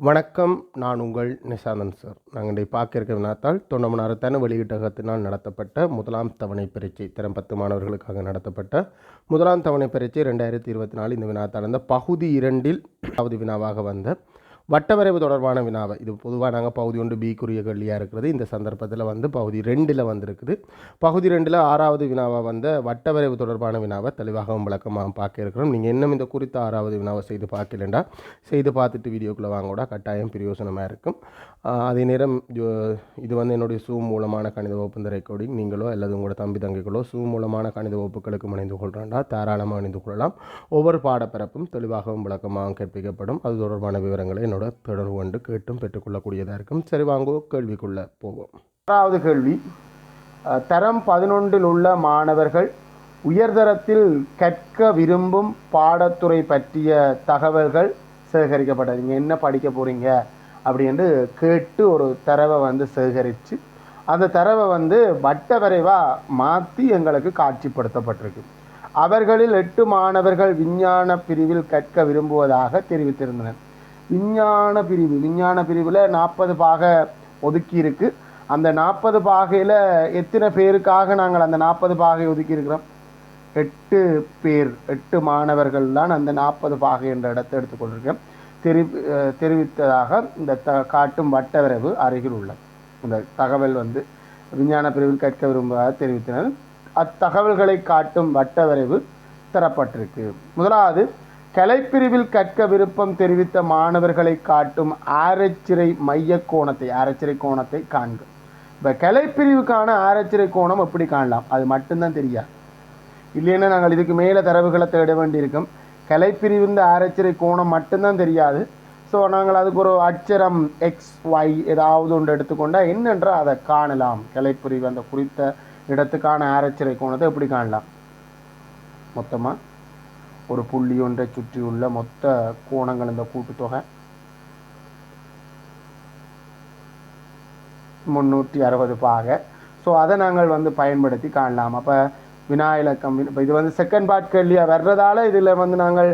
வணக்கம். நான் உங்கள் நிஷாந்தன் சார். நாங்கள் இன்றைய பார்க்க இருக்க வினாத்தால் தொண்டமனாரத்தான வெளியீட்டகத்தினால் நடத்தப்பட்ட முதலாம் தவணை பரீட்சை திறம் பத்து மாணவர்களுக்காக நடத்தப்பட்ட முதலாம் தவணை பரீட்சை ரெண்டாயிரத்தி இருபத்தி நாலு இந்த வினாத்தால் அந்த பகுதி இரண்டில் அதாவது வினாவாக வந்த வட்டவரைவு தொடர்பான வினாவை. இது பொதுவாக நாங்கள் பகுதி ஒன்று பிக்குரிய கேள்வியாக இருக்கிறது. இந்த சந்தர்ப்பத்தில் வந்து பகுதி ரெண்டில் வந்திருக்குது. பகுதி ரெண்டில் ஆறாவது வினாவாக வந்த வட்டவரைவு தொடர்பான வினாவை தெளிவாகவும் விளக்கமாக பார்க்க இருக்கிறோம். நீங்கள் இன்னும் இந்த குறித்த ஆறாவது வினாவை செய்து பார்க்கலண்டா? செய்து பார்த்துட்டு வீடியோக்குள்ளே வாங்க கூட கட்டாயம் பிரயோசனமாக இருக்கும். அதே நேரம் இது- வந்து என்னுடைய சூ மூலமான கணித வகுப்பு இந்த ரெக்கார்டிங் நீங்களோ அல்லது உங்களோட தம்பி தங்கைகளோ சூ மூலமான கணித வகுப்புகளுக்கு இணைந்து கொள்கிறேன்டா தாராளமாக இணைந்து கொள்ளலாம். ஒவ்வொரு பாடப்பிறப்பும் தெளிவாகவும் விளக்கமாகவும் கற்பிக்கப்படும் அது தொடர்பான விவரங்களை எங்களோட தொடர்பு கொண்டு கேட்டும் பெற்றுக்கொள்ளக்கூடியதாக இருக்கும். சரி வாங்கோ கேள்விக்குள்ளே போவோம். ஆறாவது கேள்வி. தரம் பதினொன்றில் உள்ள மாணவர்கள் உயர்தரத்தில் கற்க விரும்பும் பாடத்துறை பற்றிய தகவல்கள் சேகரிக்கப்பட்டது. நீங்கள் என்ன படிக்க போகிறீங்க அப்படின்னு கேட்டு ஒரு தரவை வந்து சேகரித்து அந்த தரவை வந்து வட்ட வரைவாக மாற்றி எங்களுக்கு காட்சிப்படுத்தப்பட்டிருக்கு. அவர்களில் எட்டு மாணவர்கள் விஞ்ஞான பிரிவில் கற்க விரும்புவதாக தெரிவித்திருந்தனர். விஞ்ஞான பிரிவு. விஞ்ஞான பிரிவில் நாற்பது பாக ஒதுக்கி இருக்கு அந்த நாற்பது பாகையில் எத்தனை பேருக்காக நாங்கள் அந்த நாற்பது பாகை ஒதுக்கி இருக்கிறோம் எட்டு பேர் எட்டு மாணவர்கள் தான் அந்த நாற்பது பாகை என்ற இடத்தை எடுத்துக்கொண்டிருக்கேன் தெரி தெரிவித்ததாக இந்த த காட்டும் வட்டவரவு அருகில் உள்ள இந்த தகவல் வந்து விஞ்ஞான பிரிவில் கேட்க விரும்புவதாக தெரிவித்தனர். அத்தகவல்களை காட்டும் வட்டவரைவு தரப்பட்டிருக்கு. முதலாவது கலைப்பிரிவில் கற்க விருப்பம் தெரிவித்த மாணவர்களை காட்டும் ஆரச்சிறை மைய கோணத்தை ஆரச்சிறை கோணத்தை காண்க. இப்போ கலைப்பிரிவுக்கான ஆரச்சிறை கோணம் எப்படி காணலாம்? அது மட்டும்தான் தெரியாது. இல்லைன்னா நாங்கள் இதுக்கு மேலே தரவுகளை தேட வேண்டியிருக்கும். கலைப்பிரிவிந்த ஆரச்சிறை கோணம் மட்டும்தான் தெரியாது. ஸோ நாங்கள் அதுக்கு ஒரு அச்சரம் எக்ஸ் ஒய் ஏதாவது ஒன்று எடுத்துக்கொண்டால் என்னென்றால் அதை காணலாம். கலைப்பிரிவு அந்த குறித்த இடத்துக்கான ஆரச்சிறை கோணத்தை எப்படி காணலாம்? மொத்தமாக ஒரு புள்ளி ஒன்றை சுற்றியுள்ள மொத்த கோணங்கள் இந்த கூட்டுத்தொகை. முந்நூற்றி அறுபது பாக. ஸோ அதை நாங்கள் வந்து பயன்படுத்தி காணலாம். அப்போ வினா இலக்கம் இப்போ இது வந்து செகண்ட் பார்ட் கேள்வியாக வர்றதால இதில் வந்து நாங்கள்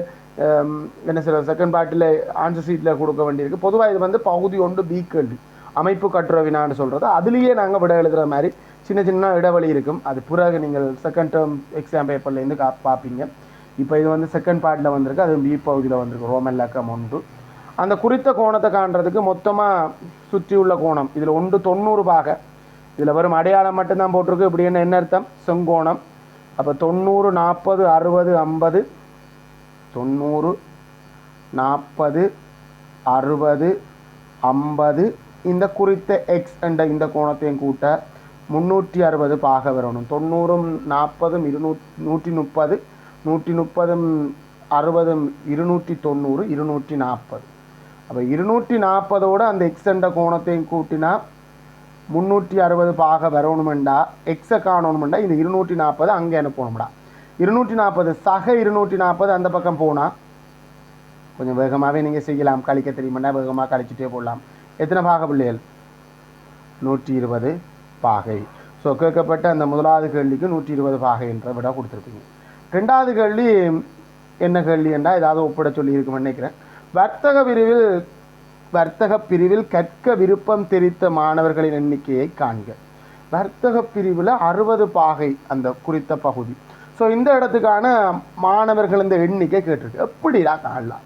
என்ன சொல்ல செகண்ட் பார்ட்டில் ஆன்சர் சீட்டில் கொடுக்க வேண்டியிருக்கு. பொதுவாக இது வந்து பகுதி ஒன்று பி கேள்வி. அமைப்பு கட்டுற வினான்னு சொல்கிறது அதுலேயே நாங்கள் விட எழுதுகிற மாதிரி சின்ன சின்ன இடைவெளி இருக்கும். அது பிறகு நீங்கள் செகண்ட் டேர்ம் எக்ஸாம் பேப்பர்லேருந்து கா பார்ப்பீங்க. இப்போ இது வந்து செகண்ட் பார்ட்டில் வந்திருக்கு. அது பி பகுதியில் வந்திருக்கு. ரோமன் இலக்கம் ஒன்று. அந்த குறித்த கோணத்தை காண்றதுக்கு மொத்தமாக சுற்றியுள்ள கோணம். இதில் ஒன்று தொண்ணூறு பாக. இதில் வரும் அடையாளம் மட்டும்தான் போட்டிருக்கு. இப்படி என்ன என்ன அர்த்தம்? செங்கோணம். அப்போ தொண்ணூறு நாற்பது அறுபது ஐம்பது. தொண்ணூறு நாற்பது அறுபது ஐம்பது. இந்த குறித்த எக்ஸ் என்ற இந்த கோணத்தையும் கூட்ட முந்நூற்றி அறுபது பாக வரணும். தொண்ணூறும் நாற்பதும் இருநூ நூற்றி முப்பது. நூற்றி முப்பதும் அறுபதும் இருநூற்றி தொண்ணூறு இருநூற்றி நாற்பது அப்போ இருநூற்றி நாற்பதோடு அந்த எக்ஸண்ட கோணத்தையும் கூட்டினா முந்நூற்றி அறுபது பாக வரணுமெண்டா எக்ஸை காணணுமெண்டா இந்த இருநூற்றி நாற்பது அங்கே அனுப்பணும்டா இருநூற்றி நாற்பது சக இருநூற்றி நாற்பது அந்த பக்கம் போனால் கொஞ்சம் வேகமாகவே நீங்கள் செய்யலாம். கழிக்க தெரியுமாண்டா வேகமாக கழிச்சிட்டே போடலாம். எத்தனை பாக பிள்ளைகள்? நூற்றி இருபது பாகை. ஸோ கேட்கப்பட்ட அந்த முதலாவது கேள்விக்கு நூற்றி இருபது பாகைன்ற விட கொடுத்துருப்பீங்க. ரெண்டாவது கேள்வி என்ன கேள்வி என்றால் ஏதாவது ஒப்பிட சொல்லி இருக்குமென்னு நினைக்கிறேன். வர்த்தக பிரிவில் வர்த்தக பிரிவில் கற்க விருப்பம் தெரித்த மாணவர்களின் எண்ணிக்கையை காண்க. வர்த்தக பிரிவில் அறுபது பாகை அந்த குறித்த பகுதி. ஸோ இந்த இடத்துக்கான மாணவர்கள் இந்த எண்ணிக்கை கேட்டிருக்கு. எப்படிடா காணலாம்?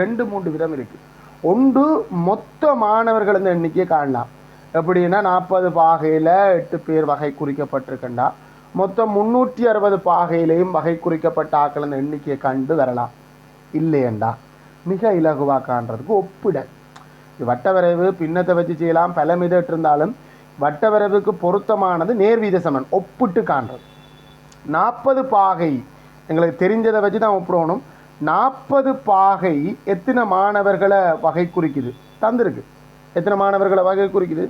ரெண்டு மூன்று விதம் இருக்குது ஒன்று மொத்த மாணவர்கள் இந்த எண்ணிக்கையை காணலாம். எப்படின்னா நாற்பது பாகையில் எட்டு பேர் வகை குறிக்கப்பட்டிருக்கண்டா. மொத்தம் முந்நூற்றி அறுபது பாகையிலையும் வகை குறிக்கப்பட்ட ஆக்கள் எண்ணிக்கையை கண்டு வரலாம். இல்லையண்டா. மிக இலகுவாக காண்றதுக்கு ஒப்பிட. வட்ட வரைவு பின்னத்தை வச்சு செய்யலாம். பல மிதட்டு இருந்தாலும் வட்ட வரைவுக்கு பொருத்தமானது நேர்வீத சமன் ஒப்பிட்டு காண்றது. நாற்பது பாகை. எங்களுக்கு தெரிஞ்சதை வச்சு தான் ஒப்பிடணும். நாற்பது பாகை எத்தனை மாணவர்களை வகை குறிக்குது தந்திருக்கு. எத்தனை மாணவர்களை வகை குறிக்குது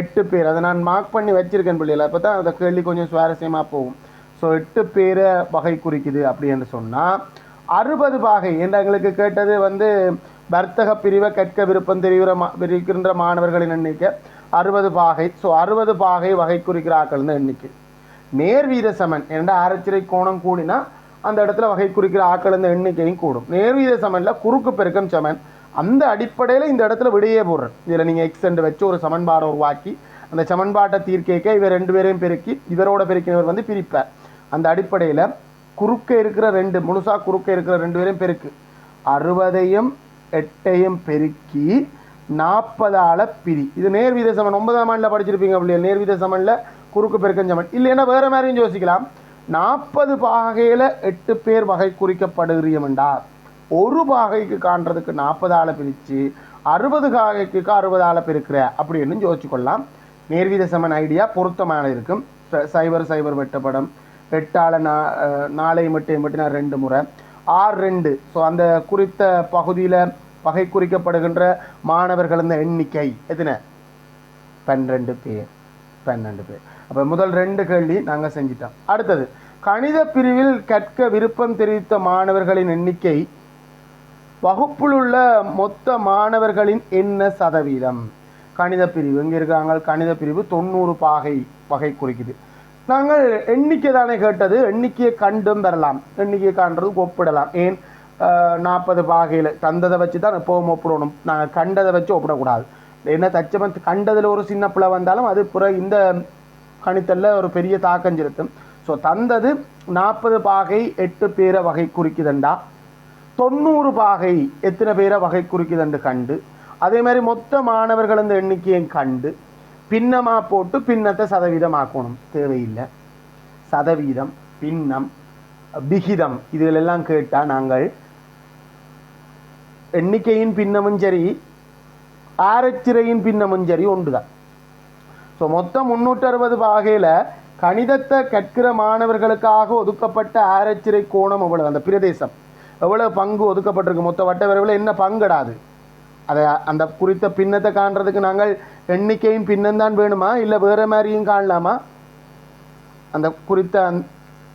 எட்டு பேர். அதை நான் மார்க் பண்ணி வச்சிருக்கேன் பிள்ளைகள். அப்போ தான் அந்த கேள்வி கொஞ்சம் சுவாரஸ்யமாக போகும். ஸோ எட்டு பேரை வகை குறிக்குது அப்படின்னு சொன்னால் அறுபது பாகை என்று எங்களுக்கு கேட்டது வந்து வர்த்தக பிரிவை கற்க விருப்பம் தெரிகிற மா மாணவர்களின் எண்ணிக்கை அறுபது பாகை ஸோ அறுபது பாகை வகை குறிக்கிற ஆக்கள் எண்ணிக்கை. நேர்வீத சமன் என்ற அரைச்சிறை கோணம் கூடினா அந்த இடத்துல வகை குறிக்கிற ஆக்கள் இந்த எண்ணிக்கையும் கூடும். நேர்வீத சமனில் குறுக்கு பெருக்கம் சமன் அந்த அடிப்படையில் இந்த இடத்துல விடையே போடுறேன். இதில் நீங்கள் எக்ஸ் என்று வச்சு ஒரு சமன்பாடை உருவாக்கி அந்த சமன்பாட்டை தீர்க்கேக்க இவர் ரெண்டு பேரையும் பெருக்கி இவரோட பெருக்கினவர் வந்து பிரிப்பார். அந்த அடிப்படையில் குறுக்க இருக்கிற ரெண்டு முழுசா குறுக்க இருக்கிற ரெண்டு பேரையும் பெருக்கு. அறுபதையும் எட்டையும் பெருக்கி நாற்பதால் பிரி. இது நேர்வீத சமன் ஒன்பதாம் ஆண்டில் படிச்சிருப்பீங்க அப்படியே நேர்வீத சமனில் குறுக்கு பெருக்கம் சமன். இல்லைன்னா வேறு மாதிரியும் யோசிக்கலாம். நாற்பது பாகையில் எட்டு பேர் வகை குறிக்கப்படுகிறீமெண்டா ஒரு பாகைக்கு காண்றதுக்கு நாற்பதால் பிரித்து அறுபது காகைக்கு அறுபதால் பிரிக்கிற அப்படின்னு யோசிச்சுக்கொள்ளலாம். கொள்ளலாம் நேர்வீத சமன் ஐடியா பொருத்தமான இருக்கும் சைபர் சைபர் வெட்டப்படம் எட்டால நா நாளை மட்டும் மட்டும் ரெண்டு முறை. ஆறு ரெண்டு. ஸோ அந்த குறித்த பகுதியில் பகை குறிக்கப்படுகின்ற மாணவர்களின் எண்ணிக்கை எத்தனை? பன்னிரெண்டு பேர். பன்னெண்டு பேர். அப்போ முதல் ரெண்டு கேள்வி நாங்கள் செஞ்சிட்டோம். அடுத்தது கணித பிரிவில் கற்க விருப்பம் தெரிவித்த மாணவர்களின் எண்ணிக்கை வகுப்பில் உள்ள மொத்த மாணவர்களின் என்ன சதவீதம்? கணித பிரிவு. எங்கே இருக்காங்க? கணித பிரிவு தொண்ணூறு பாகை வகை குறிக்குது. நாங்கள் எண்ணிக்கை தானே கேட்டது. எண்ணிக்கையை கண்டும் பெறலாம். எண்ணிக்கையை காண்றது ஒப்பிடலாம். ஏன்? நாற்பது பாகையில் தந்ததை வச்சு தான் எப்போவும் ஒப்பிடணும். நாங்கள் கண்டதை வச்சு ஒப்பிடக்கூடாது. என்ன தச்சமன் கண்டதில் ஒரு சின்ன பிள்ளை வந்தாலும் அது புற இந்த கணித்தல்ல ஒரு பெரிய தாக்கம் செலுத்தும். ஸோ தந்தது நாற்பது பாகை எட்டு பேரை வகை குறிக்குதுண்டா. தொண்ணூறு பாகை எத்தனை பேரை வகை குறிக்குதுண்டு கண்டு? அதே மாதிரி மொத்த மாணவர்கள் இந்த எண்ணிக்கையும் கண்டு. பின்னமாக போட்டு பின்னத்தை சதவீதமாக்கணும். தேவையில்லை. சதவீதம் பின்னம் விகிதம். இதிலெல்லாம் கேட்டால் நாங்கள் எண்ணிக்கையின் பின்னமும் சரி ஆரச்சிறையின் பின்னமும் சரி ஒன்றுதான். ஸோ மொத்தம் முந்நூற்றி அறுபது பாகையில் கணிதத்தை கற்கிற மாணவர்களுக்காக ஒதுக்கப்பட்ட ஆரச்சிறை கோணம் அவ்வளவு அந்த பிரதேசம். எவ்வளோ பங்கு ஒதுக்கப்பட்டிருக்கு? மொத்த வட்ட வரைவில் என்ன பங்கிடாது அதை? அந்த குறித்த பின்னத்தை காண்றதுக்கு நாங்கள் எண்ணிக்கையும் பின்னந்தான் வேணுமா? இல்லை வேறு மாதிரியும் காணலாமா? அந்த குறித்த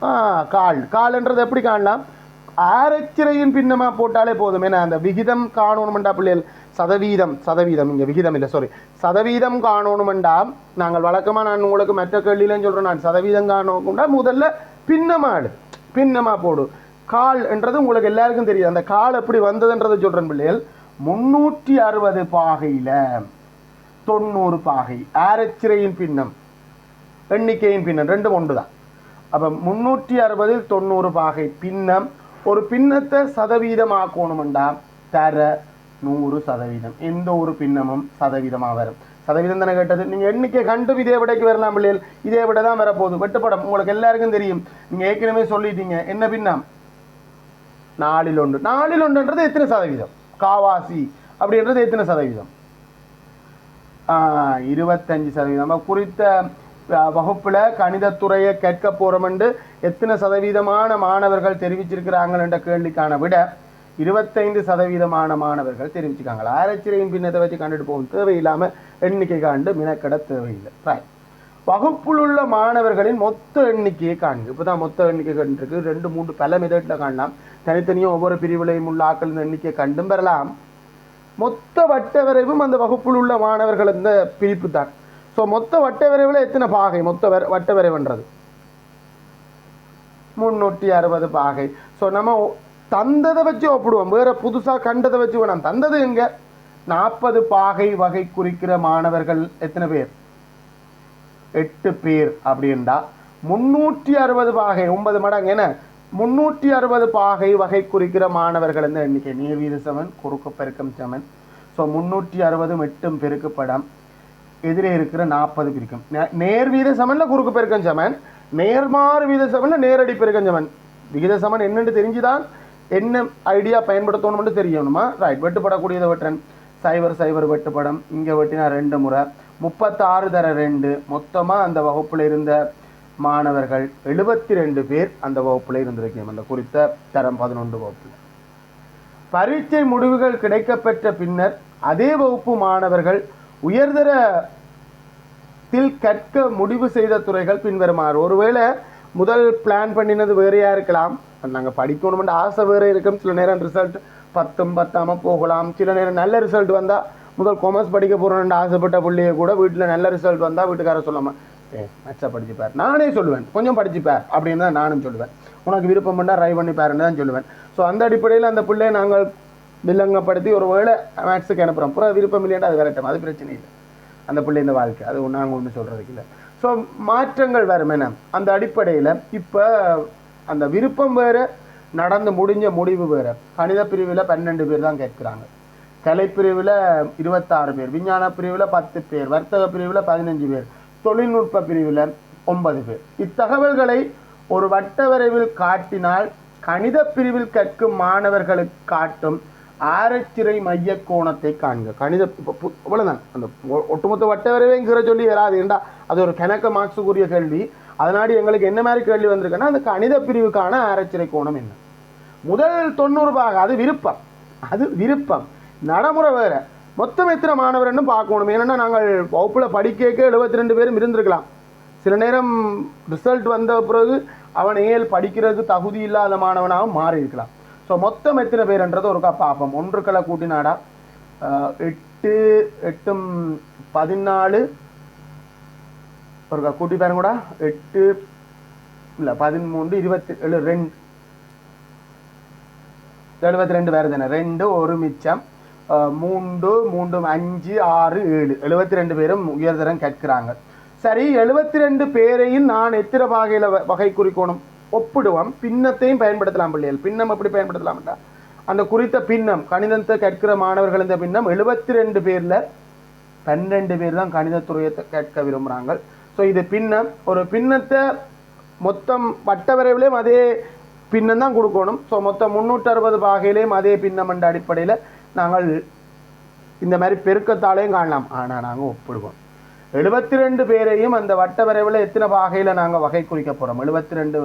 ஆ கால். கால்ன்றது எப்படி காணலாம்? ஆரச்சிறையின் பின்னமாக போட்டாலே போதும். ஏன்னா அந்த விகிதம் காணணுமெண்டா பிள்ளைகள்? சதவீதம் சதவீதம். இங்கே விகிதம் இல்லை சாரி சதவீதம் காணணுமெண்டா நாங்கள் வழக்கமாக நான் உங்களுக்கு மற்ற கேள்வியிலன்னு சொல்கிறேன் நான் சதவீதம் காணணும்டா முதல்ல பின்னமாடு. பின்னமா போடு. கால் என்றது உங்களுக்கு எல்லாருக்கும் தெரியும். அந்த கால் எப்படி வந்ததுன்றதை சொல்கிறேன் பிள்ளைகள். முன்னூற்றி அறுபது பாகையில் தொண்ணூறு பாகை. ஆரச்சிறையின் பின்னம் எண்ணிக்கையின் பின்னம் ரெண்டும் ஒன்று தான் அப்போ முந்நூற்றி அறுபதில் தொண்ணூறு பாகை பின்னம் ஒரு பின்னத்தை சதவீதமாக்கணுமெண்டா தர நூறு சதவீதம். எந்த ஒரு பின்னமும் சதவீதமாக வரும். சதவீதம் தானே கேட்டது? நீங்கள் எண்ணிக்கை கண்டும் இதே விடைக்கு வரலாம் பிள்ளைகள். இதே விட தான் வரப்போகுது. வெட்டுப்படம் உங்களுக்கு எல்லாருக்கும் தெரியும். நீங்கள் ஏற்கனவே சொல்லிட்டீங்க. என்ன பின்னம்? நாலில் ஒன்று. நாலில் ஒன்றுன்றது எத்தனை சதவீதம்? காவாசி அப்படின்றது எத்தனை சதவீதம்? இருபத்தஞ்சு சதவீதம். குறித்த வகுப்பில் கணிதத்துறையை கேட்க போறோம்னு எத்தனை சதவீதமான மாணவர்கள் தெரிவிச்சிருக்கிறாங்க என்ற கேள்விக்கான விட இருபத்தைந்து சதவீதமான மாணவர்கள் தெரிவிச்சிருக்காங்க. ஆராய்ச்சியின் பின்னத்தை வச்சு கண்டுட்டு போகும் தேவையில்லாமல் எண்ணிக்கை காண்டு மினக்கட தேவையில்லை. ரைட் வகுப்பில் உள்ள மாணவர்களின் மொத்த எண்ணிக்கையை காண்ருப்பு தான் மொத்த எண்ணிக்கை கண்டிருக்கு. ரெண்டு மூன்று பல மெதட்டில் காணலாம். தனித்தனியும் ஒவ்வொரு பிரிவுலையும் உள்ள ஆக்களின் எண்ணிக்கை கண்டும் பெறலாம். மொத்த வட்ட வரைவும் அந்த வகுப்பில் உள்ள மாணவர்கள் இந்த பிரிப்பு தான் ஸோ மொத்த வட்ட வரைவில் எத்தனை பாகை? மொத்த வர- வட்ட வரைவுன்றது முன்னூற்றி அறுபது பாகை. ஸோ நம்ம தந்ததை வச்சு ஒப்பிடுவோம். வேற புதுசாக கண்டதை வச்சு வேணாம். தந்தது எங்கே? நாற்பது பாகை வகை குறிக்கிற மாணவர்கள் எத்தனை பேர்? எட்டு பேர் அப்படின்டா முன்னூற்றி அறுபது பாகை ஒன்பது மடங்கு என்ன? முன்னூற்றி அறுபது பாகை வகை குறிக்கிற மாணவர்கள் இந்த எண்ணிக்கை? நீர்வீத சமன் குறுக்கு பெருக்கம் சமன். ஸோ முன்னூற்றி அறுபது எட்டும் பெருக்கப்படம். எதிரே இருக்கிற நாற்பது பிரிக்கும். நேர் நேர்வீத சமன்ல குறுக்கு பெருக்கம் சமன். நேர்மாறு வீத சமன்ல நேரடி பெருக்கம் சமன். விகித சமன் என்னென்று தெரிஞ்சுதான் என்ன ஐடியா பயன்படுத்தணும்னு தெரியணுமா ரைட் வெட்டுப்படக்கூடியதை வெட்டுறேன். சைபர் சைபர் வெட்டுப்படம். இங்கே வெட்டினா ரெண்டு முறை. முப்பத்தாறு தர ரெண்டு. மொத்தமாக அந்த வகுப்பில் இருந்த மாணவர்கள் எழுபத்தி ரெண்டு பேர் அந்த வகுப்பில் இருந்திருக்கணும். அந்த குறித்த தரம் பதினொன்று வகுப்பில். பரீட்சை முடிவுகள் கிடைக்கப்பெற்ற பின்னர் அதே வகுப்பு மாணவர்கள் உயர்தர தில் கற்க முடிவு செய்த துறைகள் பின்வருமாறு. ஒருவேளை முதல் பிளான் பண்ணினது வேறையாக இருக்கலாம். நாங்கள் படிக்கணும்னு ஆசை வேறு இருக்கும். சில நேரம் ரிசல்ட் பத்தும் பத்தாம போகலாம். சில நேரம் நல்ல ரிசல்ட் வந்தால் முதல் காமர்ஸ் படிக்க போகிறோன்னு ஆசைப்பட்ட பிள்ளைய கூட வீட்டில் நல்ல ரிசல்ட் வந்தால் வீட்டுக்காரர் சொல்லாமல் ஏ மச்சா படிச்சுப்பார். நானே சொல்லுவேன். கொஞ்சம் படிச்சுப்பார். அப்படின்னு தான் நானும் சொல்லுவேன். உனக்கு விருப்பம் பண்ணால் ட்ரை பண்ணி பாருன்னு தான் சொல்லுவேன். ஸோ அந்த அடிப்படையில் அந்த பிள்ளையை நாங்கள் வில்லங்கப்படுத்தி ஒரு வேளை மேக்ஸுக்கு அனுப்புகிறோம் அப்புறம் விருப்பம் இல்லையாட்டா அது விரட்டும். அது பிரச்சனை இல்லை. அந்த பிள்ளைங்க வாழ்க்கை. அது நாங்கள் ஒன்றும் சொல்கிறதுக்கு இல்லை. ஸோ மாற்றங்கள் வரும் என்ன? அந்த அடிப்படையில் இப்போ அந்த விருப்பம் வேறு நடந்து முடிஞ்ச முடிவு வேறு. கணித பிரிவில் பன்னெண்டு பேர் தான் கேட்குறாங்க. கலைப்பிரிவில் இருபத்தாறு பேர் விஞ்ஞான பிரிவில் பத்து பேர் வர்த்தக பிரிவில் பதினஞ்சு பேர் தொழில்நுட்ப பிரிவில் ஒன்பது பேர். இத்தகவல்களை ஒரு வட்ட வரைவில் காட்டினால் கணித பிரிவில் கற்கும் மாணவர்களுக்கு காட்டும் ஆரச்சிறை மைய கோணத்தை காண்க. கணித இவ்வளோதான் பு- இவ்வளவுதான். அந்த ஒ- ஒட்டுமொத்த வட்ட வரைவேங்கிற சொல்லி வராது. ஏண்டா அது ஒரு கணக்க மார்க்ஸுக்குரிய கேள்வி. அதனாடி எங்களுக்கு என்ன மாதிரி கேள்வி வந்திருக்குன்னா அந்த கணித பிரிவுக்கான ஆரச்சிறை கோணம் என்ன? முதல் தொண்ணூறு பாக அது விருப்பம். அது விருப்பம். நடைமுறை வேற. மொத்தம் எத்தனை மாணவர்னு பார்க்கணும். ஏன்னா நாங்கள் வகுப்பில் படிக்க எழுபத்தி ரெண்டு பேரும் இருந்திருக்கலாம். சில நேரம் ரிசல்ட் வந்த பிறகு அவன் ஏல் படிக்கிறதுக்கு தகுதி இல்லாத மாணவனாகவும் மாறி இருக்கலாம் ஸோ மொத்தம் எத்தனை பேர்ன்றதை ஒருக்கா பார்ப்போம் ஒன்றுக்களை கூட்டினாடா. எட்டு எட்டும் பதினாலு. ஒருக்கா கூட்டி பாருங்கூடா. எட்டு இல்லை பதிமூன்று இருபத்தி ஏழு ரெண்டு. எழுபத்தி ரெண்டு பேர் தானே. ரெண்டு ஒரு மிச்சம். மூன்று மூன்று அஞ்சு ஆறு ஏழு. எழுபத்தி ரெண்டு பேரும் உயர்தரம் கேட்கிறாங்க. சரி எழுபத்தி ரெண்டு பேரையும் நான் எத்தனை வகையில் வகை குறிக்கணும்? ஒப்பிடுவோம். பின்னத்தையும் பயன்படுத்தலாம் பிள்ளைகள். பின்னம் எப்படி பயன்படுத்தலாம்டா? அந்த குறித்த பின்னம் கணிதத்தை கற்கிற மாணவர்கள் இந்த பின்னம் எழுபத்தி ரெண்டு பேரில் பன்னெண்டு பேர் தான் கணிதத்துறையை கேட்க விரும்புகிறாங்க ஸோ இது பின்னம். ஒரு பின்னத்தை மொத்தம் வட்ட வரைவிலையும் அதே பின்னம் தான் கொடுக்கணும். ஸோ மொத்தம் முந்நூற்றறுபது பாகையிலையும் அதே பின்னம் என்ற அடிப்படையில் நாங்கள் இந்த மாதிரி பெருக்கத்தாலையும் காணலாம். ஆனால் நாங்கள் ஒப்பிடுவோம். எழுபத்தி ரெண்டு பேரையும் அந்த வட்ட வரைவில் எத்தனை வகையில் நாங்கள் வகை குறிக்க போகிறோம் எழுபத்தி ரெண்டு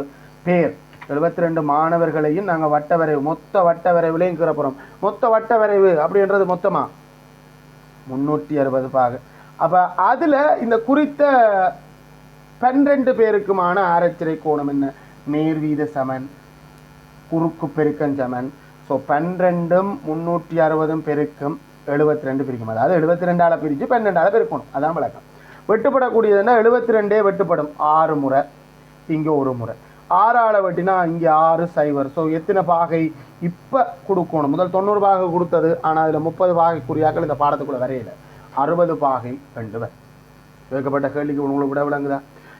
பேர். எழுபத்தி ரெண்டு மாணவர்களையும் நாங்கள் வட்ட வரைவு மொத்த வட்ட வரைவுலையும் கீற போகிறோம் மொத்த வட்ட வரைவு அப்படின்றது மொத்தமாக முன்னூற்றி அறுபது பாகு. அப்போ அதில் இந்த குறித்த பன்னிரெண்டு பேருக்குமான ஆரச்சிறை கோணம் என்ன? நேர்வீத சமன் குறுக்கு பெருக்கன் சமன் ஸோ பன்னிரெண்டும் முந்நூற்றி அறுபதும் பெருக்கும் எழுபத்தி ரெண்டு பிரிக்கும். அதாவது எழுபத்தி ரெண்டால பிரித்து பன்னெண்டால் பெருக்கணும். அதான் விளக்கம். வெட்டுப்படக்கூடியதுன்னா எழுபத்தி ரெண்டே வெட்டுப்படும். ஆறு முறை. இங்கே ஒரு முறை. ஆறால் வெட்டினா இங்கே ஆறு சைவர். ஸோ எத்தனை பாகை இப்போ கொடுக்கணும்? முதல் தொண்ணூறு பாகை கொடுத்தது. ஆனால் அதில் முப்பது பாகை குறியாக்கள் இந்த பாடத்துக்குள்ள வரையில. அறுபது பாகை ரெண்டு பேர் கேட்கப்பட்ட கேள்விக்கு உங்களுக்கு விட விளங்குதா?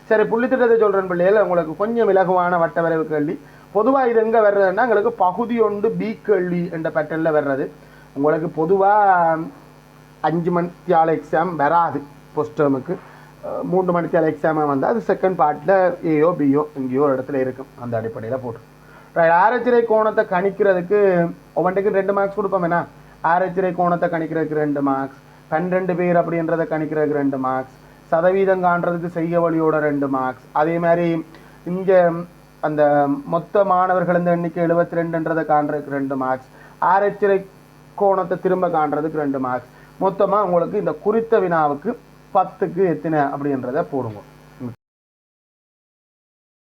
சரி புள்ளித்திட்டத்தை சொல்கிறேன் பிள்ளைகள். உங்களுக்கு கொஞ்சம் இலகுவான வட்ட வரைவு கேள்வி. பொதுவாக இது எங்கே வர்றதுன்னா எங்களுக்கு பகுதி ஒன்று பி கேள்வி என்ற பேட்டர்னில் வர்றது. உங்களுக்கு பொதுவாக அஞ்சு மணித்தியால எக்ஸாம் வராது ஃபஸ்ட் டேர்முக்கு மூன்று மணித்தியால எக்ஸாமாக வந்தால் அது செகண்ட் பார்ட்டில் ஏயோ பியோ எங்கேயோ ஒரு இடத்துல இருக்கும் அந்த அடிப்படையில் போட்டு ஆரச்சிரை கோணத்தை கணிக்கிறதுக்கு ஒவ்வொன்றுக்கு ரெண்டு மார்க்ஸ் கொடுப்போம் என்ன? ஆரச்சிறை கோணத்தை கணிக்கிறதுக்கு ரெண்டு மார்க்ஸ் பன்னிரெண்டு பேர் அப்படின்றத கணிக்கிறதுக்கு ரெண்டு மார்க்ஸ் சதவீதம் காண்றதுக்கு செய்ய வழியோட ரெண்டு மார்க்ஸ் அதே மாதிரி இங்கே அந்த மொத்த மாணவர்கள் இந்த எண்ணிக்கை எழுபத்தி ரெண்டுன்றதை காண்றதுக்கு ரெண்டு மார்க்ஸ் ஆரச்சிறை கோணத்தை திரும்ப காண்றதுக்கு ரெண்டு மார்க்ஸ் மொத்தமாக உங்களுக்கு இந்த குறித்த வினாவுக்கு பத்துக்கு எத்தனை அப்படின்றத போடுவோம்